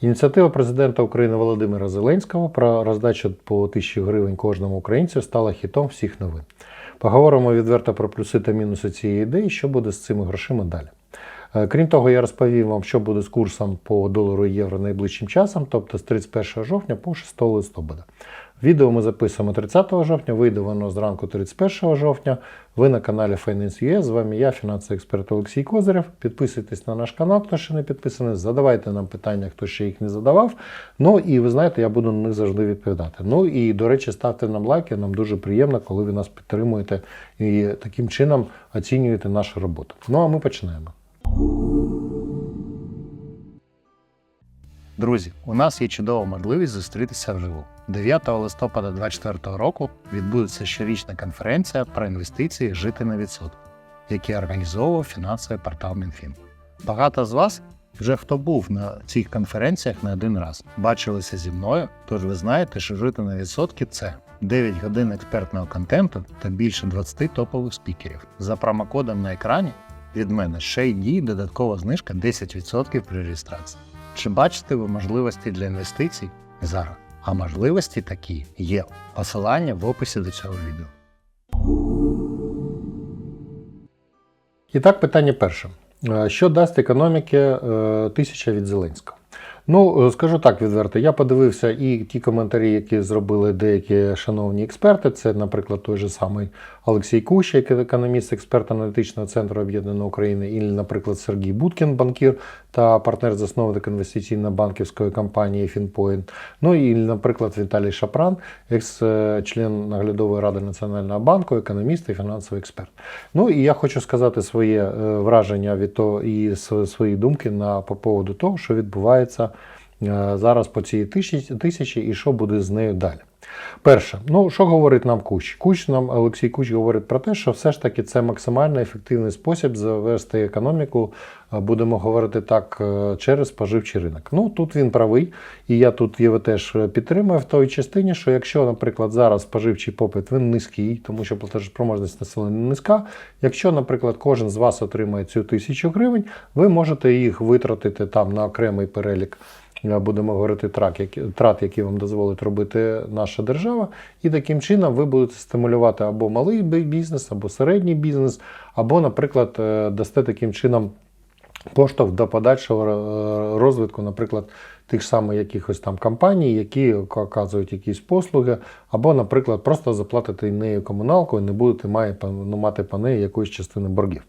Ініціатива президента України Володимира Зеленського про роздачу по 1000 гривень кожному українцю стала хітом всіх новин. Поговоримо відверто про плюси та мінуси цієї ідеї, що буде з цими грошима далі. Е, Крім того, я розповім вам, що буде з курсом по долару і євро найближчим часом, тобто з 31 жовтня по 6 листопада. Відео ми записуємо 30 жовтня, вийде воно зранку 31 жовтня. Ви на каналі Finance.ua, з вами я, фінансовий експерт Олексій Козирев. Підписуйтесь на наш канал, хто ще не підписаний, задавайте нам питання, хто ще їх не задавав. Ну і ви знаєте, я буду на них завжди відповідати. Ну і до речі, ставте нам лайки, нам дуже приємно, коли ви нас підтримуєте і таким чином оцінюєте нашу роботу. Ну а ми починаємо. Друзі, у нас є чудова можливість зустрітися вживу. 9 листопада 2024 року відбудеться щорічна конференція про інвестиції Жити на відсоток, які організовував фінансовий портал Мінфін. Багато з вас вже хто був на цих конференціях не один раз, бачилися зі мною, тож ви знаєте, що жити на відсотки це 9 годин експертного контенту та більше 20 топових спікерів. За промокодом на екрані від мене ще й діє додаткова знижка 10% при реєстрації. Чи бачите ви можливості для інвестицій зараз? А можливості такі є. Посилання в описі до цього відео. І так, питання перше. Е, Що дасть економіки е, тисяча від Зеленського? Ну, е, скажу так відверто, я подивився і ті коментарі, які зробили деякі шановні експерти. Це, наприклад, той же самий Олексій Куща, який економіст, експерт аналітичного центру Об'єднаної України, і, наприклад, Сергій Буткін, банкір та партнер-засновник інвестиційно-банківської компанії Фінпоінт. Ну і, наприклад, Віталій Шапран, екс-член наглядової ради Національного банку, економіст і фінансовий експерт. Ну і я хочу сказати своє е, враження від того і свої думки на по поводу того, що відбувається зараз по цій тисячі, і що буде з нею далі. Перше, ну що говорить нам Куч? Куч нам Олексій Куч говорить про те, що все ж таки це максимально ефективний спосіб завести економіку, е, будемо говорити так, е, через споживчий ринок. Ну тут він правий, і я тут його теж підтримую в той частині, що якщо, наприклад, зараз споживчий попит він низький, тому що платежоспроможність населення низька. Якщо, наприклад, кожен з вас отримає цю тисячу гривень, ви можете їх витратити там на окремий перелік е, будемо говорити трат, які, вам дозволить робити наша держава, і таким чином ви будете стимулювати або малий бізнес, або середній бізнес, або, наприклад, е, дасте таким чином поштовх до подальшого е, розвитку, наприклад, тих ж самих якихось там компаній, які оказують якісь послуги, або, наприклад, просто заплатите нею комуналку і не будете ну, мати по неї якоїсь частини боргів.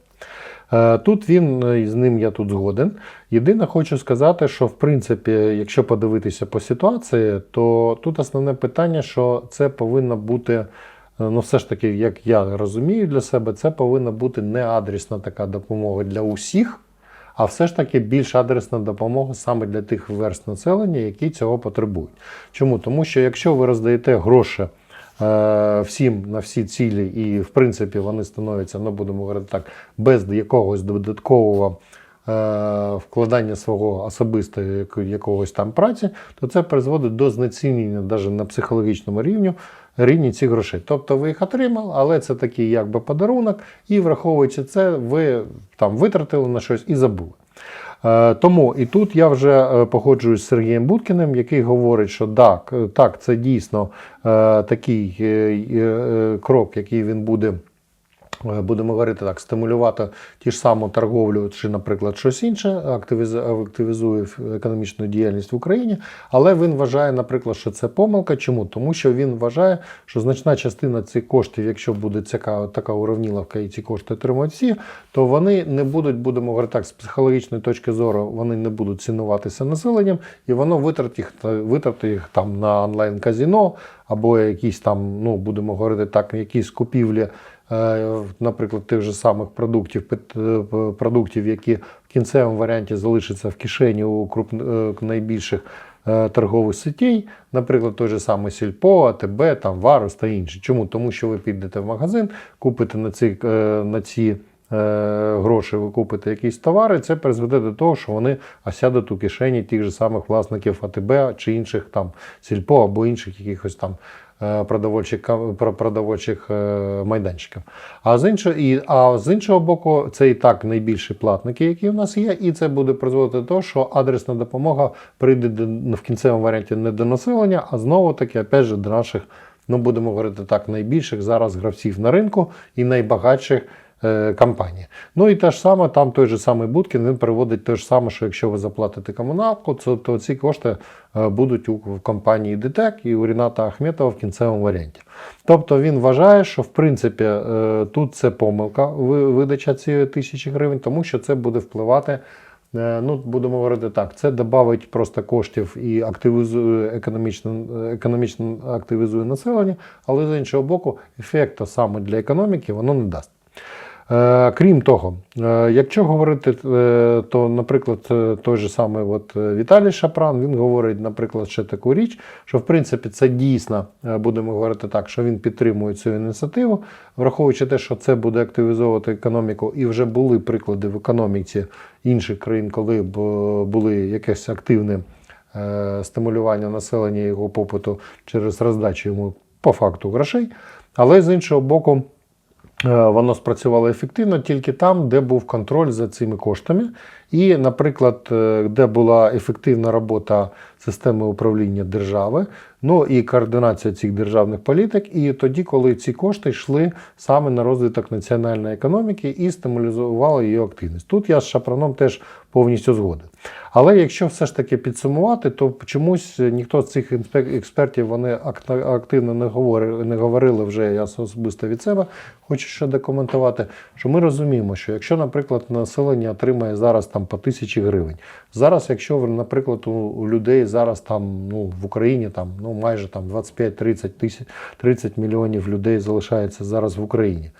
Е, Тут він е, з ним я тут згоден. Єдине, хочу сказати, що в принципі, якщо подивитися по ситуації, то тут основне питання, що це повинно бути. е, Ну, все ж таки, як я розумію для себе, це повинна бути не адресна така допомога для усіх, а все ж таки більш адресна допомога саме для тих верст населення, які цього потребують. Чому? Тому що якщо ви роздаєте гроші всім на всі цілі, і в принципі вони становляться, ну будемо говорити так, без якогось додаткового е, вкладання свого особистого якогось там праці, то це призводить до знецінення навіть на психологічному рівні рівні цих грошей. Тобто ви їх отримали, але це такий якби подарунок, і враховуючи це, ви там витратили на щось і забули. Е, Тому і тут я вже е, погоджуюсь з Сергієм Будкіним, який говорить, що так, так це дійсно е, такий крок, який він буде. Е, Будемо говорити так, стимулювати ті ж саму торговлю, чи, наприклад, щось інше, активізує економічну діяльність в Україні. Але він вважає, наприклад, що це помилка. Чому? Тому що він вважає, що значна частина цих коштів, якщо буде така, така уравніловка і ці кошти отримують всі, то вони не будуть, будемо говорити так, з психологічної точки зору, вони не будуть цінуватися населенням, і воно витратить їх, витратить їх там на онлайн-казіно або якісь там, ну будемо говорити так, якісь купівлі. Е, Наприклад, тих же самих продуктів, е, продуктів, які в кінцевому варіанті залишаться в кишені у круп, е, найбільших торгових сетей, наприклад, той же самий Сільпо, АТБ, там Варус та інші. Чому? Тому що ви підете в магазин, купите на ці, на ці гроші, ви купите якісь товари, це призведе до того, що вони осядуть у кишені тих же самих власників АТБ чи інших там Сільпо або інших якихось там продовольчих, ка- продовольчих е, майданчиків. А з, іншого, і, а з іншого боку, це і так найбільші платники, які в нас є, і це буде призводити до того, що адресна допомога прийде в кінцевому варіанті не до населення, а знову таки, опять же, до наших, ну будемо говорити так, найбільших зараз гравців на ринку і найбагатших е, компаній. Ну і те ж саме, там той же самий Будкін, він приводить те ж саме, що якщо ви заплатите комуналку, то, то ці кошти е, будуть у компанії ДТЕК і у Ріната Ахметова в кінцевому варіанті. Тобто він вважає, що в принципі е, тут це помилка видача цієї тисячі гривень, тому що це буде впливати. Ну, будемо говорити так, це додавить просто коштів і активізує економічно, економічно активізує населення, але з іншого боку, ефекту саме для економіки воно не дасть. Е, Крім того, е, якщо говорити, е, то, наприклад, той же самий от Віталій Шапран, він говорить, наприклад, ще таку річ, що в принципі це дійсно, будемо говорити так, що він підтримує цю ініціативу, враховуючи те, що це буде активізовувати економіку, і вже були приклади в економіці інших країн, коли б були якесь активне стимулювання населення його попиту через роздачу йому по факту грошей. Але з іншого боку, Воно спрацювало ефективно тільки там, де був контроль за цими коштами. І, наприклад, е, де була ефективна робота системи управління держави, ну і координація цих державних політик, і тоді, коли ці кошти йшли саме на розвиток національної економіки і стимулювали її активність. Тут я з Шапроном теж повністю згоден. Але якщо все ж таки підсумувати, то чомусь ніхто з цих експертів вони активно не говорили, не говорили вже я особисто від себе. Хочу ще документувати, що ми розуміємо, що якщо, наприклад, населення отримає зараз там по тисячі гривень, зараз, якщо наприклад, у людей зараз там ну в Україні там ну майже там 25-30 тисяч 30 мільйонів людей залишається зараз в Україні.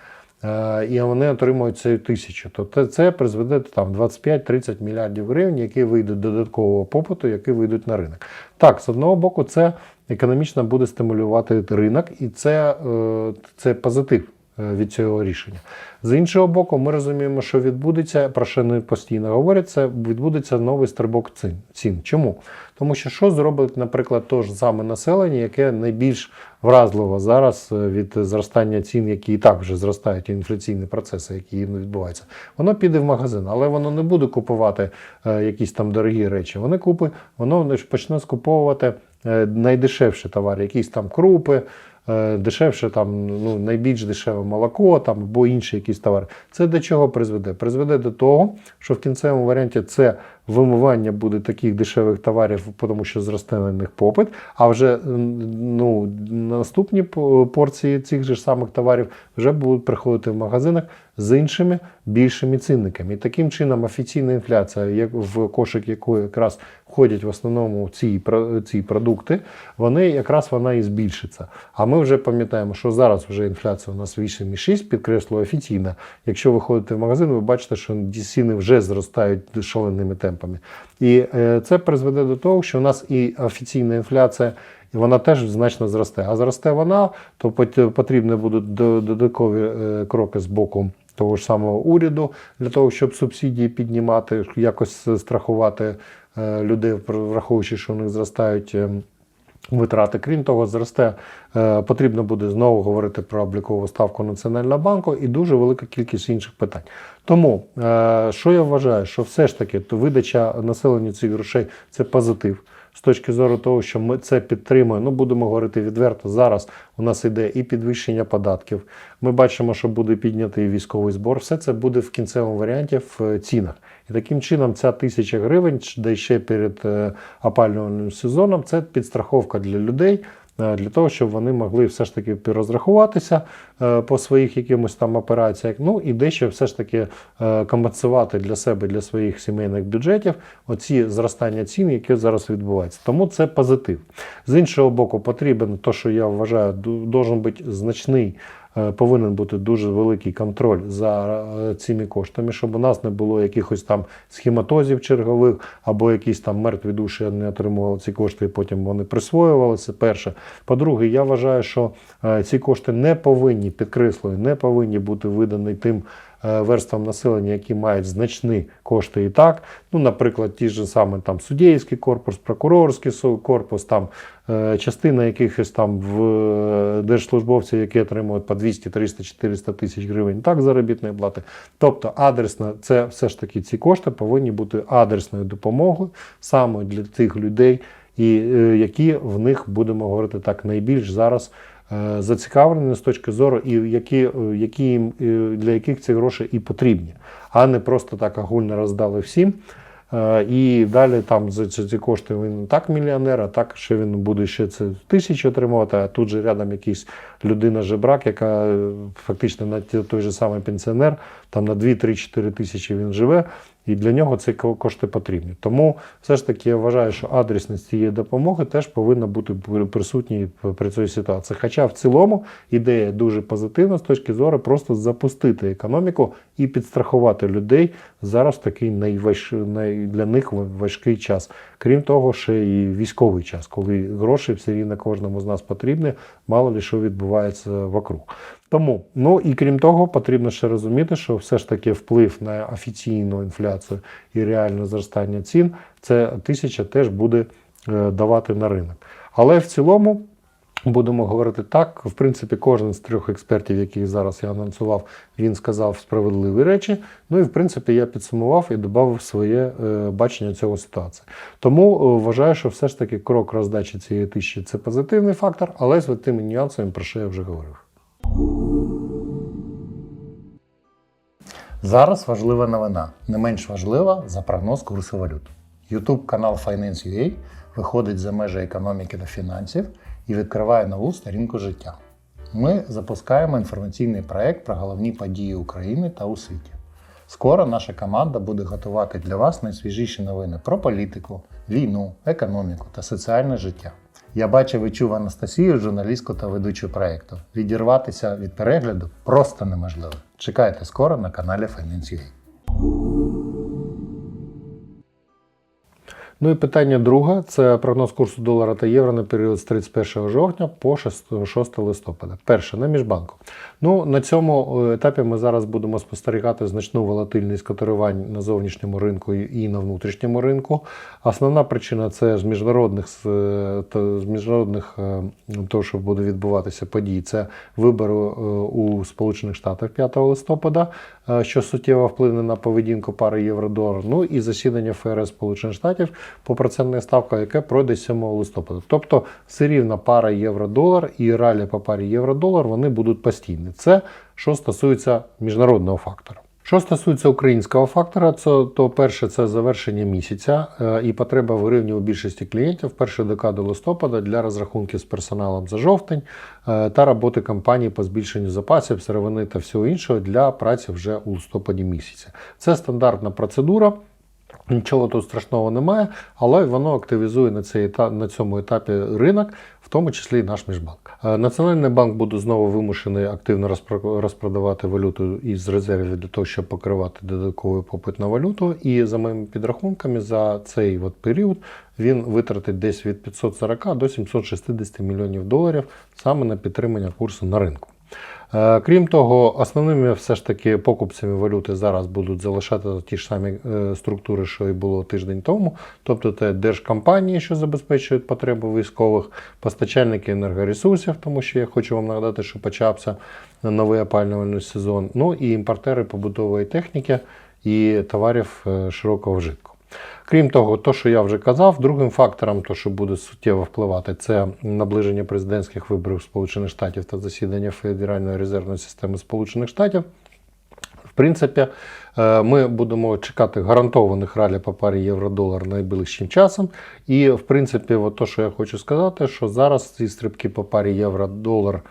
Е, і вони отримують цю тисячу. Тобто це призведе там 25-30 мільярдів гривень, які вийдуть додаткового попиту, які вийдуть на ринок. Так, з одного боку, це економічно буде стимулювати ринок, і це, е, це позитив від цього рішення. З іншого боку, ми розуміємо, що відбудеться, про що не постійно говорять, це відбудеться новий стрибок цін. Чому? Тому що що зробить, наприклад, то ж саме населення, яке найбільш вразливо зараз е, від зростання цін, які і так вже зростають, інфляційні процеси, які відбуваються, воно піде в магазин, але воно не буде купувати е, якісь там дорогі речі. Воно купить, воно почне скуповувати е, найдешевші товари, якісь там крупи. Е, Дешевше там ну найбільш дешеве молоко там або інші якісь товари. Це до чого призведе? Призведе до того, що в кінцевому варіанті це вимивання буде таких дешевих товарів, тому що зросте на них попит. А вже ну, наступні порції цих же самих товарів вже будуть приходити в магазинах з іншими більшими цінниками. І таким чином офіційна інфляція, як в кошик якої якраз входять в основному ці, ці продукти, вони якраз вона і збільшиться. А ми вже пам'ятаємо, що зараз вже інфляція у нас 8,6, підкреслюю офіційна. Якщо ви ходите в магазин, ви бачите, що ціни вже зростають шаленими темпами. І е, це призведе до того, що у нас і офіційна інфляція. І вона теж значно зросте. А зросте вона, то потрібні будуть додаткові е, кроки з боку того ж самого уряду для того, щоб субсидії піднімати, якось страхувати е, людей, враховуючи, що у них зростають. ем, Витрати, крім того, зросте, потрібно буде знову говорити про облікову ставку Національного банку і дуже велика кількість інших питань. Тому, е, що я вважаю, що все ж таки то видача населенню цих грошей це позитив. З точки зору того, що ми це підтримуємо, ну будемо говорити відверто. Зараз у нас йде і підвищення податків. Ми бачимо, що буде піднятий військовий збор. Все це буде в кінцевому варіанті в е, цінах. І таким чином, ця тисяча гривень, де ще перед е, опалювальним сезоном, це підстраховка для людей. Е, Для того, щоб вони могли все ж таки розрахуватися е, по своїх якимось там операціях, ну і дещо все ж таки е, компенсувати для себе, для своїх сімейних бюджетів оці зростання цін, які зараз відбуваються. Тому це позитив. З іншого боку, потрібен то, що я вважаю, должен бути значний. Е, Повинен бути дуже великий контроль за е, цими коштами, щоб у нас не було якихось там схематозів чергових, або якісь там мертві душі не отримували ці кошти, і потім вони присвоювалися. Перше. По-друге, я вважаю, що е, ці кошти не повинні, підкреслюю, не повинні бути видані тим верствам населення, які мають значні кошти і так. Ну, наприклад, ті ж саме там суддівський корпус, прокурорський корпус, там е, частина якихось там в е, держслужбовців, які отримують по 200, 300, 400 тисяч гривень, так заробітної плати. Тобто адресно, це все ж таки ці кошти повинні бути адресною допомогою саме для тих людей, і е, які в них будемо говорити так найбільш зараз е, зацікавлені з точки зору, і які, е, які їм, е, для яких ці гроші і потрібні, а не просто так огульно роздали всім. Е, І далі там за ці кошти він так мільйонер, а так ще він буде ще це тисячі отримувати, а тут же рядом якийсь людина жебрак, яка е, фактично на той же самий пенсіонер, там на 2-3-4 тисячі він живе, і для нього ці кошти потрібні. Тому все ж таки я вважаю, що адресність цієї допомоги теж повинна бути при- присутній при цій ситуації. Хоча в цілому ідея дуже позитивна з точки зору просто запустити економіку і підстрахувати людей зараз в такий найваж... най... для них важкий час. Крім того, ще і військовий час, коли гроші все рівно кожному з нас потрібні, мало ли що відбувається вокруг. Тому, ну і крім того, потрібно ще розуміти, що все ж таки вплив на офіційну інфляцію і реальне зростання цін, це тисяча теж буде е, давати на ринок. Але в цілому. Будемо говорити так. В принципі, кожен з трьох експертів, яких зараз я анонсував, він сказав справедливі речі. Ну і в принципі я підсумував і додав своє е, бачення цього ситуації. Тому е, вважаю, що все ж таки крок роздачі цієї тисячі це позитивний фактор, але з тими нюансами, про що я вже говорив. Зараз важлива новина, не менш важлива за прогноз курсу валют. YouTube канал Finance.ua виходить за межі економіки та фінансів і відкриває нову сторінку життя. Ми запускаємо інформаційний проект про головні події України та у світі. Скоро наша команда буде готувати для вас найсвіжіші новини про політику, війну, економіку та соціальне життя. Я бачив і чув Анастасію, журналістку та ведучу проекту. Відірватися від перегляду просто неможливо. Чекайте скоро на каналі Finance.ua. Ну і питання друге це прогноз курсу долара та євро на період з 31 жовтня по 6 6 листопада. Перше на міжбанку. Ну на цьому е, етапі ми зараз будемо спостерігати значну волатильність котирувань на зовнішньому ринку і на внутрішньому ринку. Основна причина це з міжнародних з, е, міжнародних е, того, що буде відбуватися подій. Це вибори у Сполучених Штатах 5 листопада, що суттєво вплине на поведінку пари євро-долар. Ну і засідання ФРС Сполучених Штатів по процентних ставках, яке пройде 7 листопада. Тобто все рівно пара євро-долар і ралі по парі євро-долар вони будуть постійні. Це що стосується міжнародного фактора. Що стосується українського фактора, це то перше це завершення місяця е, і потреба в гривні у більшості клієнтів першу декаду листопада для розрахунків з персоналом за жовтень е, та роботи компанії по збільшенню запасів, сировини та всього іншого для праці вже у листопаді місяці. Це стандартна процедура. Нічого тут страшного немає, але воно активізує на, цей етап, на цьому етапі ринок, в тому числі і наш міжбанк. Е, Національний банк буде знову вимушений активно розпро- розпродавати валюту із резервів для того, щоб покривати додатковий попит на валюту. І за моїми підрахунками, за цей от період він витратить десь від 540 до 760 мільйонів доларів саме на підтримання курсу на ринку. Е, Крім того, основними все ж таки покупцями валюти зараз будуть залишати ті ж самі е, структури, що і було тиждень тому. Тобто це держкомпанії, що забезпечують потреби військових, постачальники енергоресурсів, тому що я хочу вам нагадати, що почався новий опалювальний сезон. Ну і імпортери побутової техніки і товарів е, широкого вжитку. Крім того, то, що я вже казав, другим фактором, то, що буде суттєво впливати, це наближення президентських виборів Сполучених Штатів та засідання Федеральної резервної системи Сполучених Штатів. В принципі, е, ми будемо чекати гарантованих ралі по парі євро-долар найближчим часом. І, в принципі, от то, що я хочу сказати, що зараз ці стрибки по парі євро-долар е,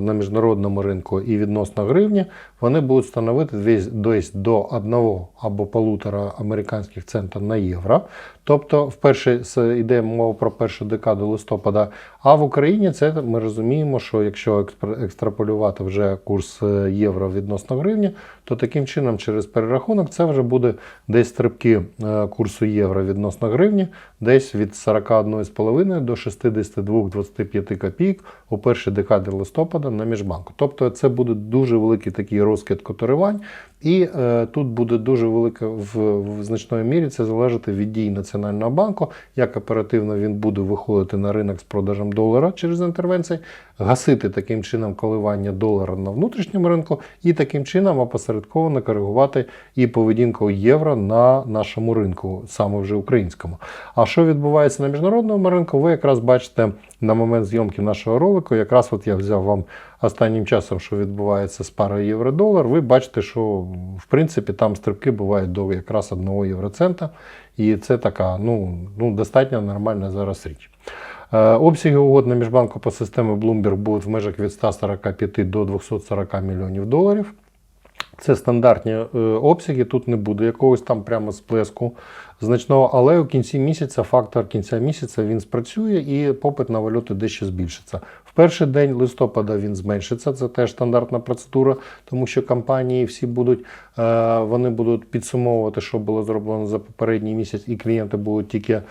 на міжнародному ринку і відносно гривні, вони будуть становити десь до одного або полутора американських центів на євро. Тобто, вперше йде мова про першу декаду листопада. А в Україні це ми розуміємо, що якщо екстраполювати вже курс е, євро відносно гривні, то таким чином через перерахунок це вже буде десь стрибки е, курсу євро відносно гривні, десь від 41,5 до 62-25 копійок у першій декаді листопада на міжбанку. Тобто це буде дуже великий такий розкид котирувань, і е, тут буде дуже велика в, в значної мірі це залежати від дій Національного банку, як оперативно він буде виходити на ринок з продажем долара через інтервенції, гасити таким чином коливання долара на внутрішньому ринку, і таким чином опосередковано коригувати і поведінку євро на нашому ринку, саме вже українському. А що відбувається на міжнародному ринку, ви якраз бачите на момент зйомки нашого ролику. Якраз от я взяв вам останнім часом, що відбувається з парою євро-долар. Ви бачите, що в принципі там стрибки бувають до якраз 1 євроцента. І це така ну, ну, достатньо нормальна зараз річ. Е, Обсяги угод на міжбанку по системі Bloomberg будуть в межах від 145 до 240 мільйонів доларів. Це стандартні е, обсяги, тут не буде якогось там прямо сплеску значного, але у кінці місяця фактор кінця місяця він спрацює і попит на валюту дещо збільшиться. Перший день листопада він зменшиться, це теж стандартна процедура, тому що компанії всі будуть, е, вони будуть підсумовувати, що було зроблено за попередній місяць, і клієнти будуть тільки е,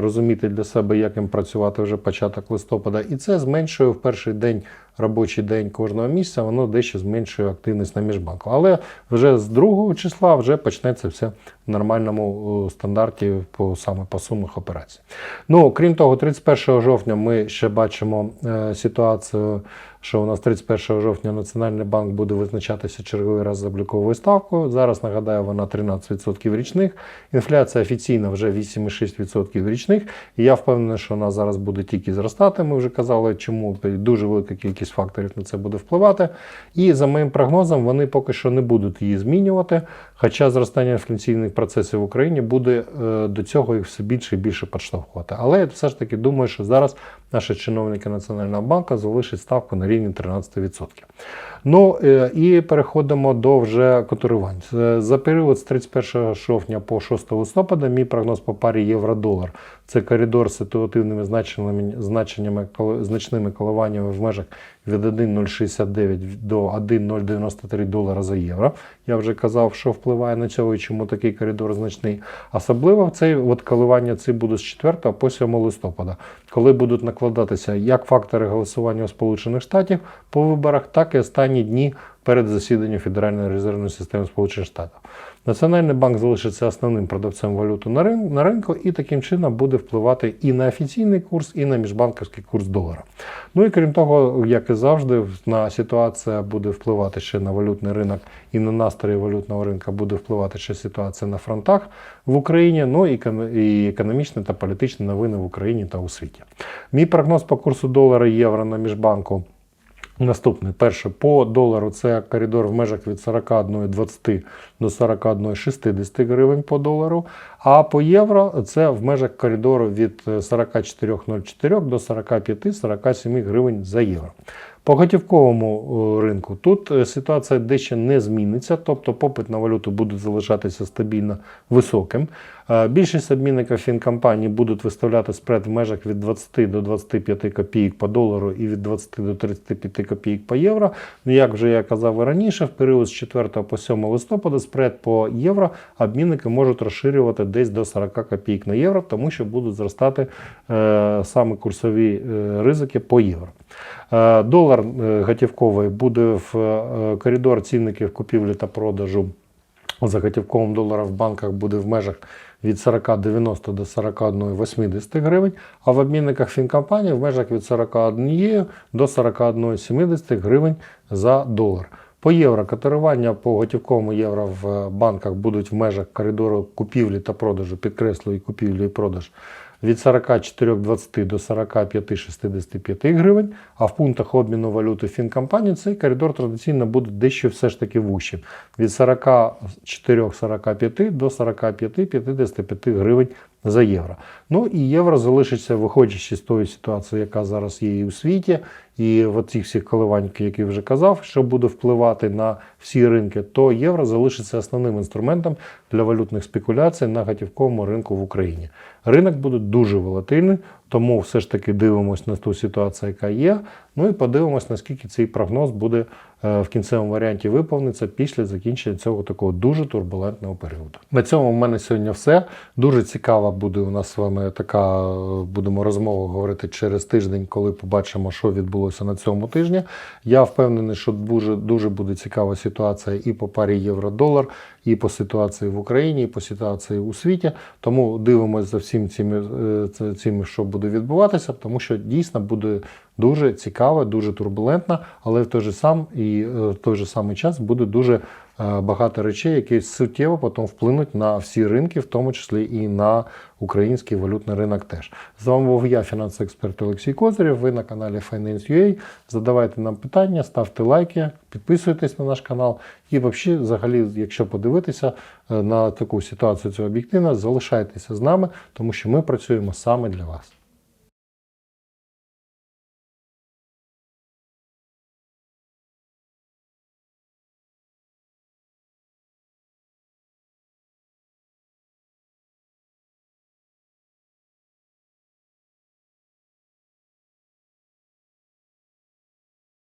розуміти для себе, як їм працювати вже початок листопада. І це зменшує в перший день робочий день кожного місяця, воно дещо зменшує активність на міжбанку. Але вже з другого числа вже почнеться все в нормальному е, стандарті по саме по сумах операцій. Ну крім того, 31 жовтня ми ще бачимо е, ситуацію. Що у нас 31 жовтня Національний банк буде визначатися черговий раз з обліковою ставкою. Зараз нагадаю, вона 13% річних. Інфляція офіційна вже 8,6% річних. І я впевнений, що вона зараз буде тільки зростати. Ми вже казали, чому дуже велика кількість факторів на це буде впливати. І за моїм прогнозом, вони поки що не будуть її змінювати. Хоча зростання інфляційних процесів в Україні буде е, до цього їх все більше і більше підштовхувати. Але я все ж таки думаю, що зараз наші чиновники Національного банку залишать ставку на рівні 13%. Ну е, і переходимо до вже котирувань. За період з 31 жовтня по 6 листопада мій прогноз по парі євро-долар. Це коридор з ситуативними значеннями, значеннями значними коливаннями в межах від 1,069 до 1,093 долара за євро. Я вже казав, що впливає на цього і чому такий коридор значний. Особливо цей от коливання ці будуть з 4 по 7 листопада, коли будуть накладатися як фактори голосування у Сполучених Штатів по виборах, так і останні дні перед засіданням Федеральної резервної системи Сполучених Штатів. Національний банк залишиться основним продавцем валюти на ринку і таким чином буде впливати і на офіційний курс, і на міжбанківський курс долара. Ну і крім того, як і завжди, на ситуація буде впливати ще на валютний ринок і на настрої валютного ринку буде впливати ще ситуація на фронтах в Україні, ну і економ- і економічні та політичні новини в Україні та у світі. Мій прогноз по курсу долара євро на міжбанку. Наступний перше по долару це коридор в межах від 41,20 до 41,60 гривень по долару. А по євро це в межах коридору від 44,04 до 45-47 гривень за євро. По готівковому е, ринку тут е, ситуація дещо не зміниться, тобто попит на валюту буде залишатися стабільно високим. Е, Більшість обмінників фінкомпаній будуть виставляти спред в межах від 20 до 25 копійок по долару і від 20 до 35 копійок по євро. Ну, як вже я казав і раніше, в період з 4 по 7 листопада спред по євро обмінники можуть розширювати десь до 40 копійок на євро, тому що будуть зростати саме курсові ризики по євро. Е, Долар е, готівковий буде в е, коридор цінників купівлі та продажу за готівковим доларом в банках буде в межах від 40,90 до 41,80 гривень, а в обмінниках фінкомпаній в межах від 41 до 41,70 гривень за долар. По євро котирування по готівковому євро в банках будуть в межах коридору купівлі та продажу, підкреслюю купівлі і продаж від 44,20 до 45,65 гривень, а в пунктах обміну валюти фінкомпанії цей коридор традиційно буде дещо все ж таки вущим. Від 44,45 до 45,55 гривень за євро. Ну і євро залишиться, виходячи з тої ситуації, яка зараз є і у світі, і в оцих всіх коливань, які вже казав, що буде впливати на всі ринки, то євро залишиться основним інструментом для валютних спекуляцій на готівковому ринку в Україні. Ринок буде дуже волатильний, Тому все ж таки дивимося на ту ситуацію, яка є. Ну і подивимось, наскільки цей прогноз буде е, в кінцевому варіанті виповниться після закінчення цього такого дуже турбулентного періоду. На цьому в мене сьогодні все. Дуже цікава буде у нас з вами така е, будемо розмова говорити через тиждень, коли побачимо, що відбулося на цьому тижні. Я впевнений, що дуже дуже буде цікава ситуація і по парі євро-долар, і по ситуації в Україні, і по ситуації у світі. Тому дивимося за всім цим, е, цим, що буде відбуватися, тому що дійсно буде дуже цікаво, дуже турбулентно, але в той же сам і е, в той же самий час буде дуже е, багато речей, які суттєво потім вплинуть на всі ринки, в тому числі і на український валютний ринок теж. З вами був я, фінансовий експерт Олексій Козирєв. Ви на каналі Finance.ua. Задавайте нам питання, ставте лайки, підписуйтесь на наш канал. І взагалі, взагалі, якщо подивитися е, на таку ситуацію цього об'єктивно, залишайтеся з нами, тому що ми працюємо саме для вас.